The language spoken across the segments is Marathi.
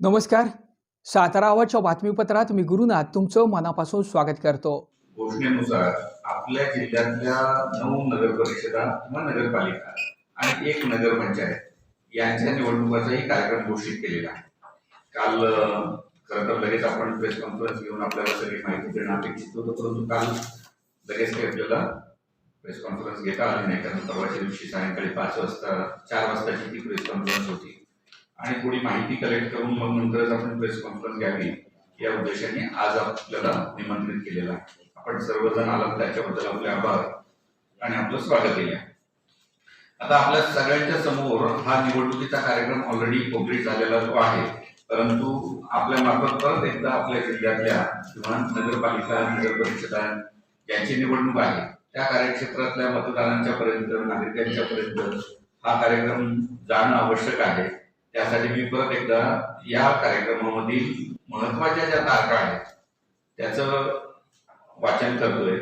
नमस्कार. सातारा आवाजच्या बातमीपत्रात मी गुरुनाथ तुमचं मनापासून स्वागत करतो. घोषणेनुसार आपल्या जिल्ह्यातल्या नऊ नगर परिषदा किंवा नगरपालिका आणि एक नगरपंचायत यांच्या निवडणुकाचाही कार्यक्रम घोषित केलेला आहे. काल खरं तर लगेच आपण प्रेस कॉन्फरन्स घेऊन आपल्याला सगळी माहिती देणं अपेक्षित होतं परंतु काल लगेच काही आपल्याला प्रेस कॉन्फरन्स घेता आली नाही. कारण परवाच्या दिवशी सायंकाळी पाच वाजता चार वाजताची ती प्रेस कॉन्फरन्स होती. आणि थोडी माहिती कलेक्ट करून मग नंतरच आपण प्रेस कॉन्फरन्स घ्यावी या उद्देशाने आज आपल्याला निमंत्रित केलेला आहे. आपण सर्वजण आलात त्याच्याबद्दल आपले आभार आणि आपलं स्वागत केले आता आपल्या सगळ्यांच्या समोर हा निवडणुकीचा कार्यक्रम ऑलरेडी कंप्लीट झालेला जो आहे. परंतु आपल्या मार्फत परत एकदा आपल्या जिल्ह्यातल्या किंवा नगरपालिका नगर परिषदा यांची निवडणूक आहे. त्या कार्यक्षेत्रातल्या मतदारांच्या पर्यंत नागरिकांच्या पर्यंत हा कार्यक्रम जाणं आवश्यक आहे. त्यासाठी मी परत एकदा या कार्यक्रमामधील महत्त्वाच्या ज्या तारखा आहेत त्याचं वाचन करतोय.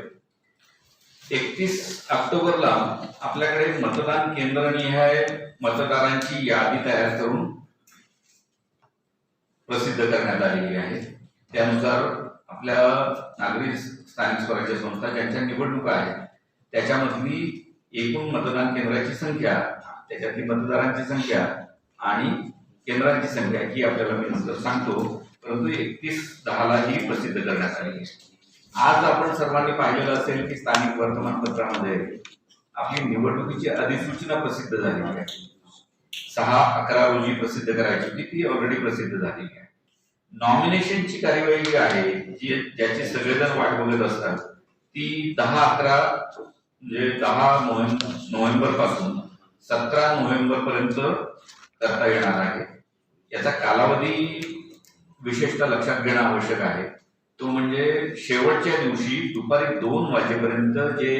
एकतीस ऑक्टोबरला आपल्याकडे मतदान केंद्रनिहाय मतदारांची यादी तयार करून प्रसिद्ध करण्यात आलेली आहे. त्यानुसार आपल्या नागरी स्थानिक स्वराज्य संस्था ज्यांच्या निवडणुका आहेत त्याच्यामधली एकूण मतदान केंद्राची संख्या त्याच्यातली मतदारांची संख्या आणि केंद्रांची संख्या ही आपल्याला मी नंतर सांगतो. परंतु एकतीस दहाला ही प्रसिद्ध करण्यात आली. आज आपण सर्वांनी पाहिलेलं असेल की स्थानिक वर्तमानपत्रामध्ये आपली निवडणुकीची अधिसूचना प्रसिद्ध झालेली आहे. सहा अकरा रोजी प्रसिद्ध करायची होती ती ऑलरेडी प्रसिद्ध झालेली आहे. नॉमिनेशनची कार्यवाही जी आहे जी ज्याची सगळेजण वाट बघत असतात ती दहा अकरा म्हणजे दहा नोव्हेंबरपासून सतरा नोव्हेंबर पर्यंत करता येणार आहे. याचा कालावधी विशेषतः लक्षात घेणं आवश्यक आहे. तो म्हणजे शेवटच्या दिवशी दुपारी दोन वाजेपर्यंत जे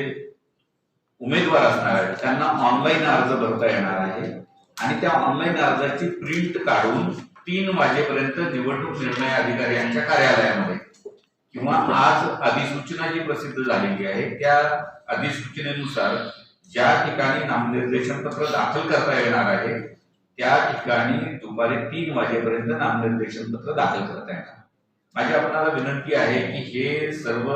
उमेदवार असणार आहेत त्यांना ऑनलाईन अर्ज भरता येणार आहे. आणि त्या ऑनलाईन अर्जाची प्रिंट काढून तीन वाजेपर्यंत निवडणूक निर्णय अधिकारी यांच्या कार्यालयामध्ये किंवा आज अधिसूचना जी प्रसिद्ध झालेली आहे त्या अधिसूचनेनुसार ज्या ठिकाणी नामनिर्देशन पत्र दाखल करता येणार आहे त्या ठिकाणी दुपारी तीन वाजेपर्यंत नामनिर्देशन पत्र दाखल करता येणार. माझी आपणाला विनंती आहे की हे सर्व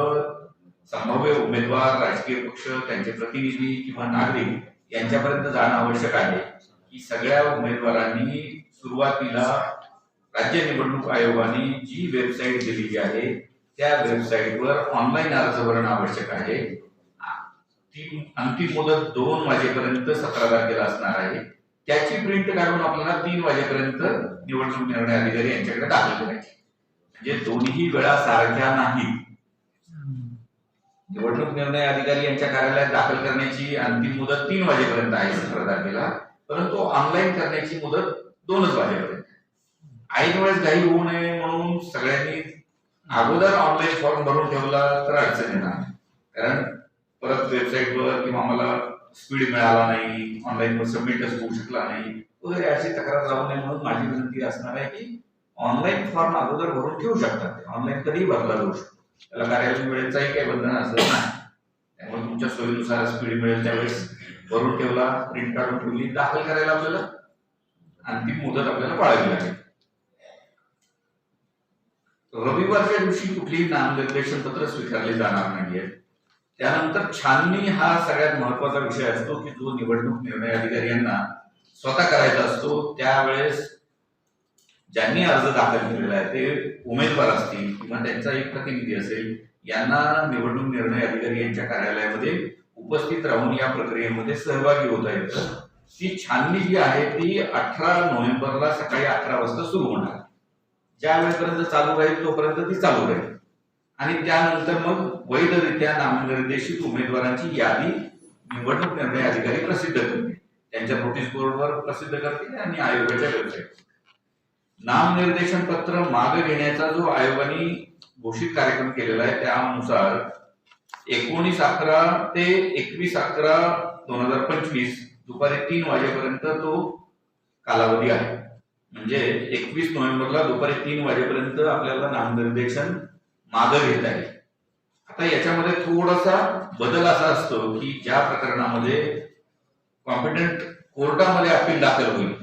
संभाव्य उमेदवार राजकीय पक्ष त्यांचे प्रतिनिधी किंवा नागरिक यांच्यापर्यंत जाणं आवश्यक आहे की सगळ्या उमेदवारांनी सुरुवातीला राज्य निवडणूक आयोगाने जी वेबसाईट दिलेली आहे त्या वेबसाईटवर ऑनलाईन अर्ज भरणं आवश्यक आहे. ती अंतिम मुदत दोन वाजेपर्यंत सतरा तारखेला असणार आहे. त्याची प्रिंट काढून आपल्याला तीन वाजेपर्यंत निवडणूक निर्णय अधिकारी यांच्याकडे दाखल करायची. म्हणजे दोन्ही वेळा सारख्या नाहीत निवडणूक निर्णय अधिकारी यांच्या कार्यालयात दाखल करण्याची अंतिम मुदत तीन वाजेपर्यंत आहे सतरा तारखेला परंतु ऑनलाईन करण्याची मुदत दोनच वाजेपर्यंत ऐन वेळेस घाई होऊ नये म्हणून सगळ्यांनी अगोदर ऑनलाईन फॉर्म भरून ठेवला तर अडचण येणार कारण परत वेबसाईटवर किंवा मला स्पीड मिळाला नाही ऑनलाईन वर सबमिटच होऊ शकला नाही. वगैरे अशी तक्रार जाऊ नये म्हणून माझी विनंती असणार आहे की ऑनलाईन फॉर्म अगोदर भरून ठेवू शकतात. ऑनलाईन कधीही भरला जाऊ शकतो. त्याला कार्यालयीन वेळेचाही काही बंधन असत नाही. त्यामुळे तुमच्या सोयीनुसार स्पीड मिळेल त्यावेळेस भरून ठेवला प्रिंट काढून ठेवली दाखल करायला आपल्याला अंतिम मुदत आपल्याला पाळावी लागेल. रविवारच्या दिवशी कुठलीही नामनिर्देशन पत्र स्वीकारले जाणार नाहीये. त्यानंतर छाननी हा सगळ्यात महत्त्वाचा विषय असतो की जो निवडणूक निर्णय अधिकारी यांना स्वतः करायचा असतो त्यावेळेस ज्यांनी अर्ज दाखल केलेला आहे ते उमेदवार असतील किंवा त्यांचा एक प्रतिनिधी असेल यांना निवडणूक निर्णय अधिकारी यांच्या कार्यालयामध्ये उपस्थित राहून या प्रक्रियेमध्ये सहभागी होता येतं. ती छाननी जी आहे ती अठरा नोव्हेंबरला सकाळी अकरा वाजता सुरू होणार. ज्या वेळेपर्यंत चालू राहील तोपर्यंत ती चालू राहील. आणि त्यानंतर मग वैधरित्या नामनिर्देशित उमेदवारांची यादी निवडणूक निर्णय अधिकारी प्रसिद्ध करते त्यांच्या नोटीस बोर्डवर प्रसिद्ध करतील आणि आयोगाच्या वेबसाईट नामनिर्देशन पत्र मागे घेण्याचा जो आयोगाने घोषित कार्यक्रम केलेला आहे त्यानुसार एकोणीस अकरा ते एकवीस अकरा दोन हजार पंचवीस दुपारी तीन वाजेपर्यंत तो कालावधी आहे. म्हणजे एकवीस नोव्हेंबरला दुपारी तीन वाजेपर्यंत आपल्याला नामनिर्देशन मागं घेता येईल. आता याच्यामध्ये थोडासा बदल असा असतो की ज्या प्रकरणामध्ये कॉम्पिटंट कोर्टामध्ये अपील दाखल होईल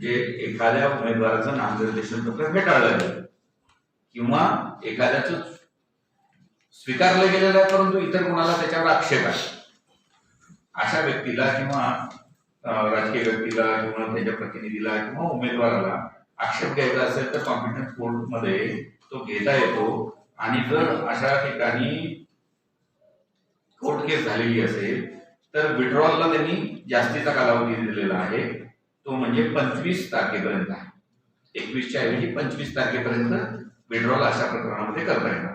जे एखाद्या उमेदवाराचं नामनिर्देशन पत्र फेटाळलं गेलं किंवा एखाद्याच स्वीकारलं गेलेलं आहे परंतु इतर कोणाला त्याच्यावर आक्षेप आहे. अशा व्यक्तीला किंवा राजकीय व्यक्तीला किंवा त्याच्या प्रतिनिधीला किंवा उमेदवाराला आक्षेप घ्यायचा असेल तर कॉम्पिटंट कोर्टमध्ये तो घेता येतो. आणि जर अशा ठिकाणी कोर्ट केस झालेली असेल तर विड्रॉलला त्यांनी जास्तीचा कालावधी दिलेला आहे. तो म्हणजे पंचवीस तारखेपर्यंत आहे. एकवीसच्या ऐवजी पंचवीस तारखेपर्यंत विड्रॉल अशा प्रकरणामध्ये करता येणार.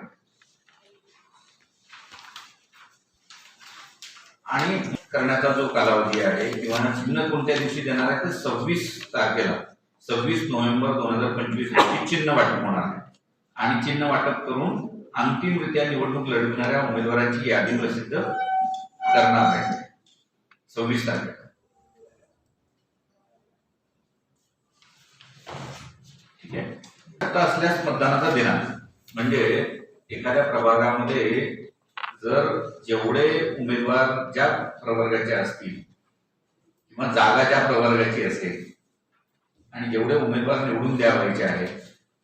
आणि करण्याचा जो कालावधी आहे किंवा चिन्ह कोणत्या दिवशी देणार आहे तर सव्वीस तारखेला सव्वीस नोव्हेंबर दोन हजार पंचवीस रोजी चिन्ह वाटप होणार आहे. आणि चिन्ह वाटप करून अंतिमरित्या निवडणूक लढविणाऱ्या उमेदवारांची यादी प्रसिद्ध करणार आहे. सव्वीस तारखेला. ठीक आहे? आता असल्यास मतदानाचा दिनांक. म्हणजे एखाद्या प्रभागामध्ये जर जेवढे उमेदवार ज्या प्रवर्गाचे असतील किंवा जागा ज्या प्रवर्गाची असेल आणि जेवढे उमेदवार निवडून द्यावायचे आहेत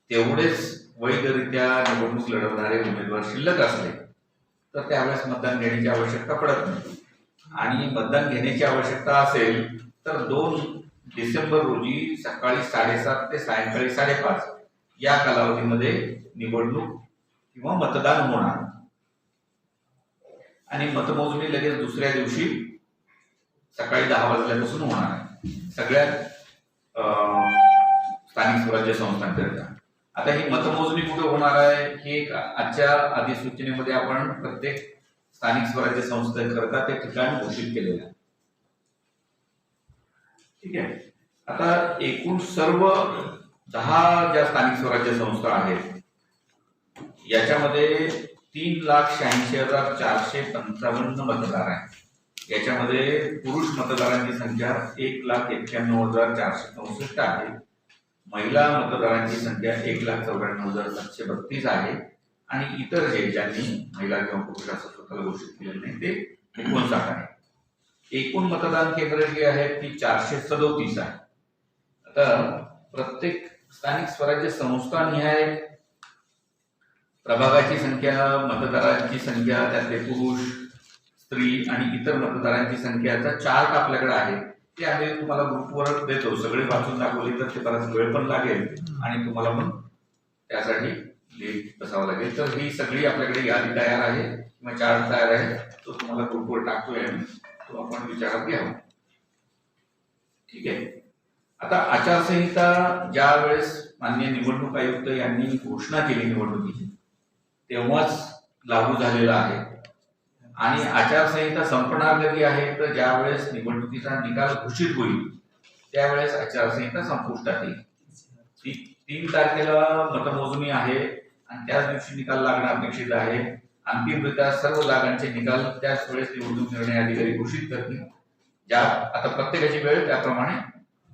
तेवढेच वैधरित्या निवडणूक लढवणारे उमेदवार शिल्लक असले तर त्यावेळेस मतदान घेण्याची आवश्यकता पडत नाही. आणि मतदान घेण्याची आवश्यकता असेल तर दोन डिसेंबर रोजी सकाळी साडेसात ते सायंकाळी साडेपाच या कालावधीमध्ये निवडणूक किंवा मतदान होणार. आणि मतमोजणी लगेच दुसऱ्या दिवशी सकाळी दहा वाजल्यापासून होणार आहे. सगळ्या स्थानिक स्वराज्य संस्थांकरिता. आता ही मतमोजणी कुठे होणार आहे? हे आजच्या अधिसूचनेमध्ये आपण प्रत्येक स्थानिक स्वराज्य संस्थेकरता ते ठिकाण घोषित केलेलं आहे. ठीक आहे. आता एकूण सर्व दहा ज्या स्थानिक स्वराज्य संस्था आहेत याच्यामध्ये तीन लाख शहाऐंशी हजार चारशे पंचावन्न मतदार आहेत. याच्यामध्ये पुरुष मतदारांची संख्या एक लाख एक्क्याण्णव हजार चारशे चौसष्ट आहे. महिला मतदारांची संख्या एक लाख चौऱ्याण्णव हजार सातशे बत्तीस आहे. आणि इतर जे ज्यांनी महिला किंवा पुरुष असं स्वतःला घोषित केलेलं नाही ते एकोणसाठ आहे. एकूण मतदान केंद्र जी आहेत ती चारशे सदोतीस आहे. आता प्रत्येक स्थानिक स्वराज्य संस्था निहाय प्रभागाची संख्या मतदारांची संख्या त्यातले पुरुष स्त्री आणि इतर मतदारांची संख्याचा चार्ट आपल्याकडे आहे ते आम्ही तुम्हाला ग्रुपवर देतो. सगळे वाचून दाखवले तर ते बराच वेळ पण लागेल आणि तुम्हाला पण त्यासाठी लिहित बसावं लागेल. तर ही सगळी आपल्याकडे यादी तयार आहे किंवा चार्ट तयार आहे तो तुम्हाला ग्रुपवर टाकतोय आम्ही. तो आपण विचारात घ्यावा. ठीक आहे? आता आचारसंहिता ज्या वेळेस माननीय निवडणूक आयुक्त यांनी घोषणा केली निवडणुकीची तेव्हाच लागू झालेला आहे. आणि आचारसंहिता संपणार कधी आहे तर ज्यावेळेस निवडणुकीचा निकाल घोषित होईल त्यावेळेस आचारसंहिता संपुष्टात येईल. तीन तारखेला मतमोजणी आहे आणि त्याच दिवशी निकाल लागणं अपेक्षित आहे. अंतिमरित्या सर्व जागांचे निकाल त्याच वेळेस निवडणूक निर्णय अधिकारी घोषित करतील. ज्या आता प्रत्येकाची वेळ त्याप्रमाणे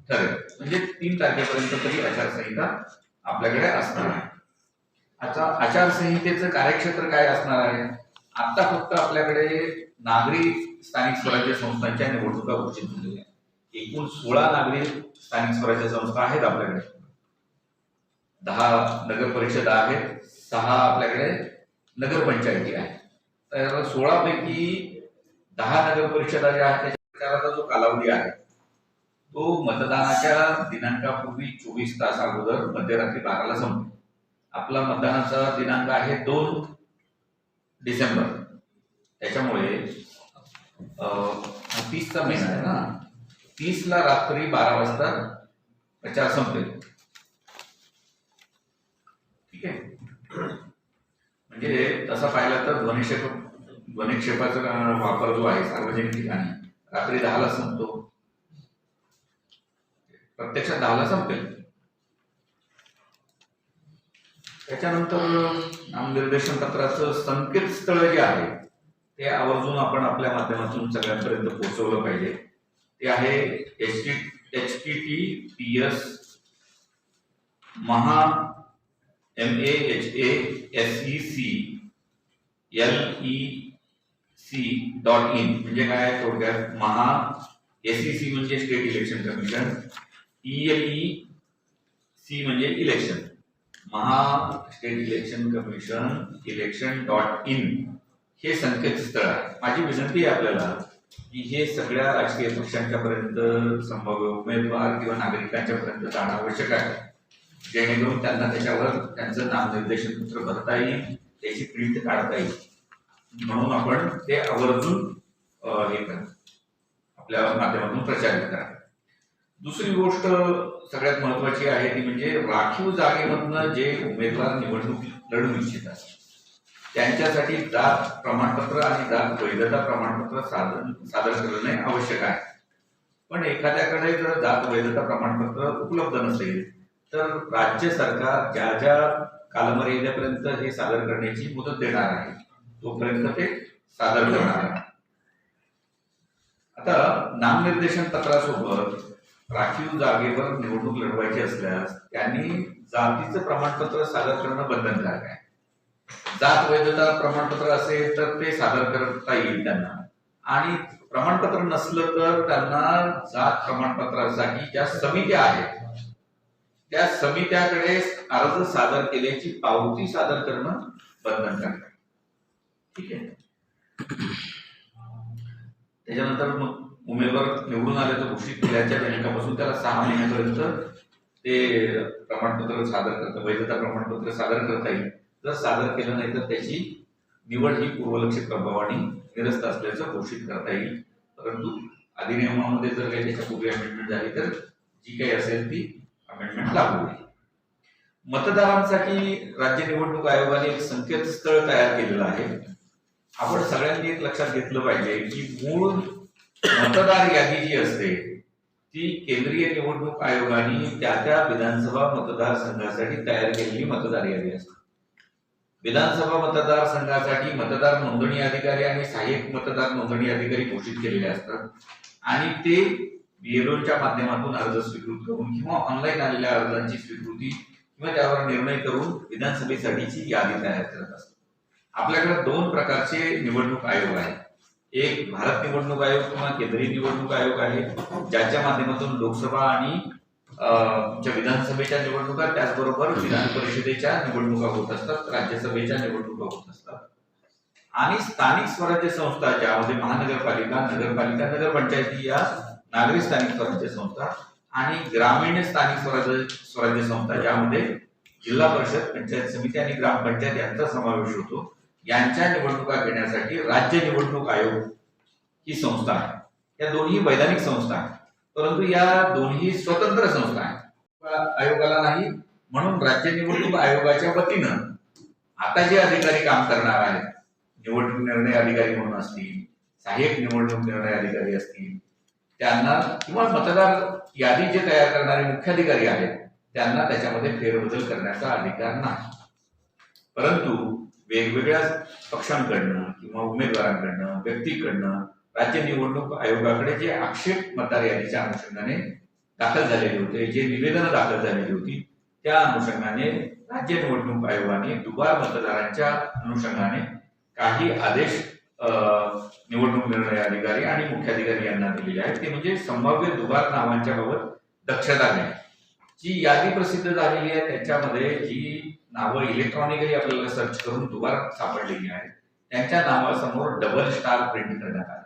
ठरेल. म्हणजे तीन तारखेपर्यंत तरी आचारसंहिता आपल्याकडे असणार आहे. आता आचारसंहितेचं कार्यक्षेत्र काय असणार आहे? आता फक्त आपल्याकडे नागरी स्थानिक स्वराज्य संस्थांच्या निवडणुका घोषित झालेल्या आहेत. एकूण सोळा नागरी स्थानिक स्वराज्य संस्था आहेत आपल्याकडे. दहा नगर परिषद आहेत सहा आपल्याकडे नगरपंचायती आहेत. तर सोळा पैकी दहा नगर परिषदा ज्या आहेत त्याच्या प्रचाराचा जो कालावधी आहे तो मतदानाच्या दिनांकापूर्वी चोवीस तास अगोदर मध्यरात्री बाराला संपतो आपला मतदानाचा दिनांक आहे दोन डिसेंबर. त्याच्यामुळे तीसचा महिना आहे ना तीसला रात्री बारा वाजता प्रचार संपेल ठीक आहे? म्हणजे तसं पाहिलं तर ध्वनिक्षेप ध्वनिक्षेपाचा वापर जो आहे सार्वजनिक ठिकाणी रात्री दहाला संपतो. प्रत्यक्षात दहाला संपेल. त्याच्यानंतर नामनिर्देशन पत्राचं संकेतस्थळ जे आहे ते आवर्जून आपण आपल्या माध्यमातून सगळ्यांपर्यंत पोहोचवलं पाहिजे. ते आहे h t h t t p s Maha m a h a s e c l e c dot in म्हणजे काय थोडक्यात? महा एस ई सी म्हणजे state election commission e l e c म्हणजे election. Maha state election commission election dot in हे संकेतस्थळ आहे. माझी विनंती आहे आपल्याला की हे सगळ्या राजकीय पक्षांच्या पर्यंत संभाव्य उमेदवार किंवा नागरिकांच्या पर्यंत जाणं आवश्यक आहे. जेणेकरून त्यांना त्याच्यावर त्यांचं नामनिर्देशन पत्र भरता येईल त्याची प्रिंट काढता येईल. म्हणून आपण ते आवर्जून हे करा. आपल्या माध्यमातून प्रचारित करा. दुसरी गोष्ट सगळ्यात महत्वाची आहे ती म्हणजे राखीव जागेमधनं जे उमेदवार निवडणूक लढू इच्छितात त्यांच्यासाठी जात प्रमाणपत्र आणि जात वैधता प्रमाणपत्र सादर सादर करणे आवश्यक आहे. पण एखाद्याकडे जर जात वैधता प्रमाणपत्र उपलब्ध नसेल तर राज्य सरकार ज्या ज्या कालमर्यादेपर्यंत हे सादर करण्याची मुदत देणार आहे तोपर्यंत ते सादर करणार आहे. आता नामनिर्देशन पत्रासोबत राखीव जागेवर निवडणूक लढवायची असल्यास त्यांनी जातीचं प्रमाणपत्र सादर करणं बंधनकारक आहे. जात वैधता प्रमाणपत्र असेल तर ते सादर करता येईल त्यांना. आणि प्रमाणपत्र नसलं तर त्यांना जात प्रमाणपत्रासाठी ज्या समित्या आहेत त्या समित्याकडे अर्ज सादर केल्याची पावती सादर करणं बंधनकारक आहे. ठीक आहे? त्याच्यानंतर मग उमेदवार निवडून आल्याचं घोषित केल्याच्या दिनांकापासून त्याला सहा महिन्यापर्यंत ते प्रमाणपत्र सादर करतं वैधता प्रमाणपत्र सादर करता येईल. जर सादर केलं नाही तर त्याची निवड ही पूर्वलक्षित प्रभावाने निरस्त असल्याचं घोषित करता येईल. परंतु अधिनियमामध्ये जर काही त्याच्यापूर्वी अमेंडमेंट झाली तर जी काही असेल ती अमेंडमेंट लागू होईल. मतदारांसाठी राज्य निवडणूक आयोगाने एक संकेतस्थळ तयार केलेलं आहे. आपण सगळ्यांनी एक लक्षात घेतलं पाहिजे की मूळ मतदार यादी जी असते. ती केंद्रीय निवडणूक आयोगाने त्या त्या विधानसभा मतदारसंघासाठी तयार केलेली मतदार यादी असते. विधानसभा मतदारसंघासाठी मतदार नोंदणी अधिकारी आणि सहाय्यक मतदार नोंदणी अधिकारी घोषित केलेले असतात आणि ते बीएलओच्या माध्यमातून अर्ज स्वीकृत करून किंवा ऑनलाईन आलेल्या अर्जांची स्वीकृती किंवा त्यावर निर्णय करून विधानसभेसाठीची यादी तयार करत असतात. आपल्याकडे दोन प्रकारचे निवडणूक आयोग आहेत. एक भारत निवडणूक आयोग किंवा केंद्रीय निवडणूक आयोग आहे ज्याच्या माध्यमातून लोकसभा आणि विधानसभेच्या निवडणुका त्याचबरोबर विधान परिषदेच्या निवडणुका होत असतात राज्यसभेच्या निवडणुका होत असतात. आणि स्थानिक स्वराज्य संस्था ज्यामध्ये महानगरपालिका नगरपालिका नगरपंचायती या नागरी स्थानिक स्वराज्य संस्था आणि ग्रामीण स्थानिक स्वराज्य स्वराज्य संस्था ज्यामध्ये जिल्हा परिषद पंचायत समिती आणि ग्रामपंचायत यांचा समावेश होतो. यांच्या निवडणुका घेण्यासाठी राज्य निवडणूक आयोग ही संस्था आहे. या दोन्ही वैधानिक संस्था आहेत. परंतु या दोन्ही स्वतंत्र संस्था आहेत. आयोगाला नाही म्हणून राज्य निवडणूक आयोगाच्या वतीनं आता जे अधिकारी काम करणार आहेत निवडणूक निर्णय अधिकारी म्हणून असतील सहाय्यक निवडणूक निर्णय अधिकारी असतील त्यांना किंवा मतदार यादी जे तयार करणारे मुख्याधिकारी आहेत त्यांना त्याच्यामध्ये फेरबदल करण्याचा अधिकार नाही. परंतु वेगवेगळ्या पक्षांकडनं किंवा उमेदवारांकडनं व्यक्तीकडनं राज्य निवडणूक आयोगाकडे जे आक्षेप मतदार यादीच्या अनुषंगाने दाखल झालेले होते जे निवेदनं दाखल झालेली होती त्या अनुषंगाने राज्य निवडणूक आयोगाने दुबार मतदारांच्या अनुषंगाने काही आदेश निवडणूक निर्णय अधिकारी आणि मुख्याधिकारी यांना दिलेले आहेत. ते म्हणजे संभाव्य दुबार नावांच्या बाबत दक्षता घ्या. जी यादी प्रसिद्ध झालेली आहे त्याच्यामध्ये जी नावं इलेक्ट्रॉनिकली आपल्याला सर्च करून दुबार सापडलेली आहेत. त्यांच्या नावासमोर डबल स्टार प्रिंट करण्यात आले.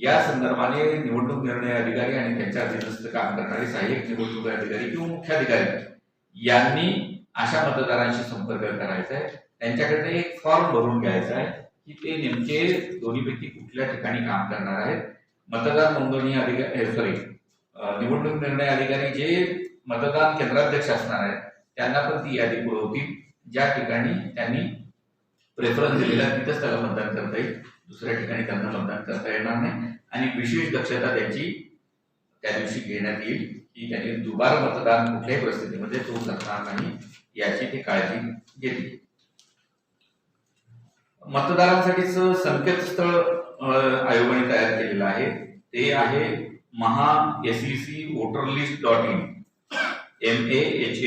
या संदर्भाने निवडणूक निर्णय अधिकारी आणि त्यांच्या अधीनस्थ काम करणारे सहाय्यक निवडणूक अधिकारी किंवा मुख्याधिकारी यांनी अशा मतदारांशी संपर्क करायचा आहे. त्यांच्याकडे एक फॉर्म भरून घ्यायचा आहे की ते नेमके दोन्हीपैकी कुठल्या ठिकाणी काम करणार आहेत. मतदार नोंदणी अधिकारी सॉरी निवडणूक निर्णय अधिकारी जे मतदान केंद्राध्यक्ष असणार आहेत. त्यांना पण ती यादी पुरवतील. ज्या ठिकाणी त्यांनी प्रेफरन्स दिलेला आहे, तिथंच त्याला मतदान करता येईल. दुसऱ्या ठिकाणी त्यांना मतदान करता येणार नाही. आणि विशेष दक्षता त्याची त्या दिवशी घेण्यात येईल की त्यांनी दुबार मतदान कुठल्याही परिस्थितीमध्ये होऊ शकणार नाही याची ते काळजी घेतील. मतदारांसाठीच संकेतस्थळ आयोगाने तयार केलेलं आहे. ते आहे Maha s c voter list dot in m a h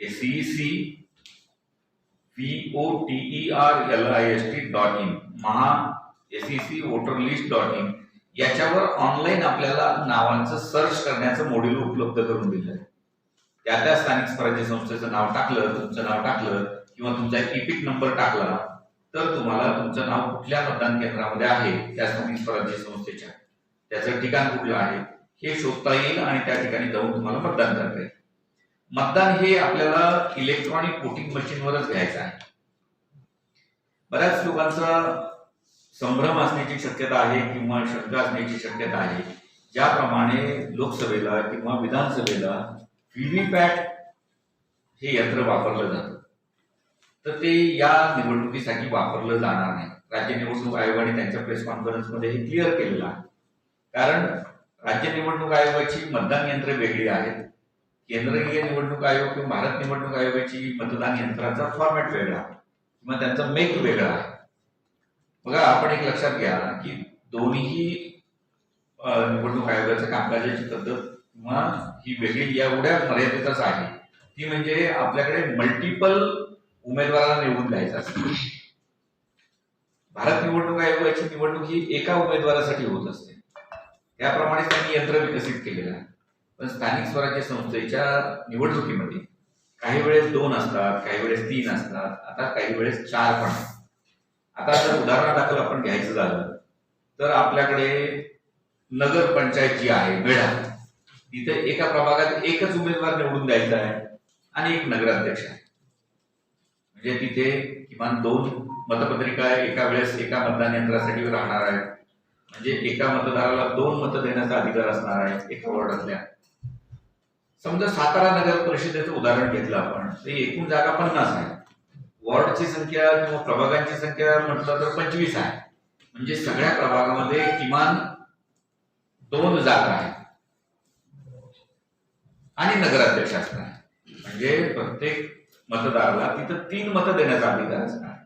a c c p o t e r l i s t dot in Maha s c voter list dot in याच्यावर ऑनलाईन आपल्याला नावांचं सर्च करण्याचं मॉड्यूल उपलब्ध करून दिलं आहे त्या त्या स्थानिक स्वराज्य संस्थेचं नाव टाकलं तुमचं नाव टाकलं किंवा तुमचा इपिक नंबर टाकला तर तुम्हाला तुमचं नाव कुठल्या मतदान केंद्रामध्ये आहे त्या स्थानिक स्वराज्य संस्थेच्या. त्याचं ठिकाण कुठलं आहे हे शोधता येईल आणि त्या ठिकाणी जाऊन तुम्हाला मतदान करता येईल. मतदान हे आपल्याला इलेक्ट्रॉनिक वोटिंग मशीनवरच घ्यायचं आहे. बऱ्याच लोकांचा संभ्रम असण्याची शक्यता आहे किंवा शंका असण्याची शक्यता आहे. ज्याप्रमाणे लोकसभेला किंवा विधानसभेला व्हीव्हीपॅट हे यंत्र वापरलं जातं. तर ते या निवडणुकीसाठी वापरलं जाणार नाही. राज्य निवडणूक आयोगाने त्यांच्या प्रेस कॉन्फरन्समध्ये हे क्लिअर केलेलं आहे. कारण राज्य निवडणूक आयोगाची मतदान यंत्र वेगळी आहेत. केंद्रीय निवडणूक आयोग किंवा भारत निवडणूक आयोगाची मतदान यंत्राचा फॉर्मॅट वेगळा किंवा त्यांचा मेक वेगळा आहे. बघा आपण एक लक्षात घ्या की दोन्ही निवडणूक आयोगाच्या कामकाजाची पद्धत किंवा ही वेगळी एवढ्या मर्यादेतच आहे. ती म्हणजे आपल्याकडे मल्टिपल उमेदवाराला निवडून द्यायचं असतं. भारत निवडणूक आयोगाची निवडणूक ही एका उमेदवारासाठी होत असते. त्याप्रमाणे त्यांनी यंत्र विकसित केलेलं आहे. पण स्थानिक स्वराज्य संस्थेच्या निवडणुकीमध्ये काही वेळेस दोन असतात काही वेळेस तीन असतात आता काही वेळेस चार पण आता जर उदाहरणादाखल आपण घ्यायचं झालं तर आपल्याकडे नगर पंचायत जी आहे मेढा तिथे एका प्रभागात एकच उमेदवार निवडून द्यायचा आहे आणि एक नगराध्यक्ष आहे. म्हणजे तिथे किमान दोन मतपत्रिका एका वेळेस एका मतदान यंत्रासाठी राहणार आहेत. म्हणजे एका मतदाराला दोन मतं देण्याचा अधिकार असणार आहे एका वॉर्डातल्या. समजा सातारा नगर परिषदेचं उदाहरण घेतलं आपण ते एकूण जागा पन्नास आहे. वॉर्डची संख्या किंवा प्रभागांची संख्या म्हटलं तर पंचवीस आहे. म्हणजे सगळ्या प्रभागामध्ये किमान दोन जागा आहेत. आणि नगराध्यक्ष असणार म्हणजे प्रत्येक मतदाराला तिथं तीन मतं देण्याचा अधिकार असणार.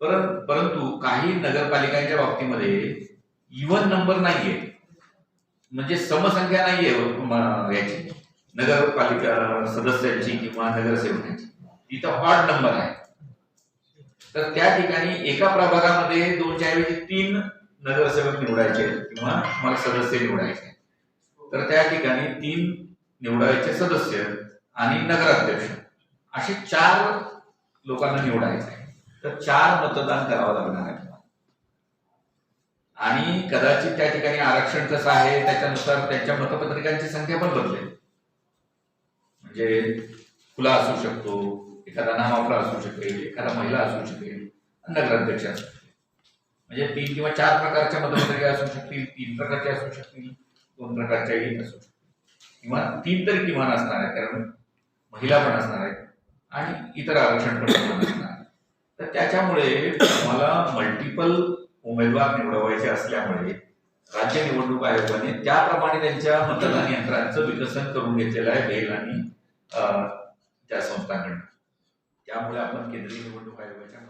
पर परंतु काही नगरपालिकांच्या बाबतीमध्ये इव्हन नंबर नाहीये. म्हणजे समसंख्या नाहीये याची. नगरपालिका सदस्यांची किंवा नगरसेवकांची. तिथं हॉट नंबर आहे. तर त्या ठिकाणी एका प्रभागामध्ये दोनच्या ऐवजी तीन नगरसेवक निवडायचे किंवा मला सदस्य निवडायचे. तर त्या ठिकाणी तीन निवडायचे सदस्य आणि नगराध्यक्ष. असे चार लोकांना निवडायचे. तर चार मतदान करावं लागणार आहे. आणि कदाचित त्या ठिकाणी आरक्षण कसं आहे त्याच्यानुसार त्यांच्या मतपत्रिकांची संख्या पण बदलेल. म्हणजे खुला असू शकतो एखादा नामाफला असू शकेल एखादा महिला असू शकेल आणि नगराध्यक्ष असू शकेल. म्हणजे तीन किंवा चार प्रकारच्या मतपत्रिका असू शकतील तीन प्रकारच्या असू शकतील दोन प्रकारच्याही असू शकतील. किंवा तीन तरी किमान असणार आहे कारण महिला पण असणार आहेत आणि इतर आरक्षण पण असणार तर त्याच्यामुळे मला मल्टिपल उमेदवार निवडवायचे असल्यामुळे राज्य निवडणूक आयोगाने त्याप्रमाणे त्यांच्या मतदान यंत्रांचं विकसन करून घेतलेलं आहे बेल आणि त्या संस्थांकडनं. त्यामुळे आपण केंद्रीय निवडणूक आयोगाच्या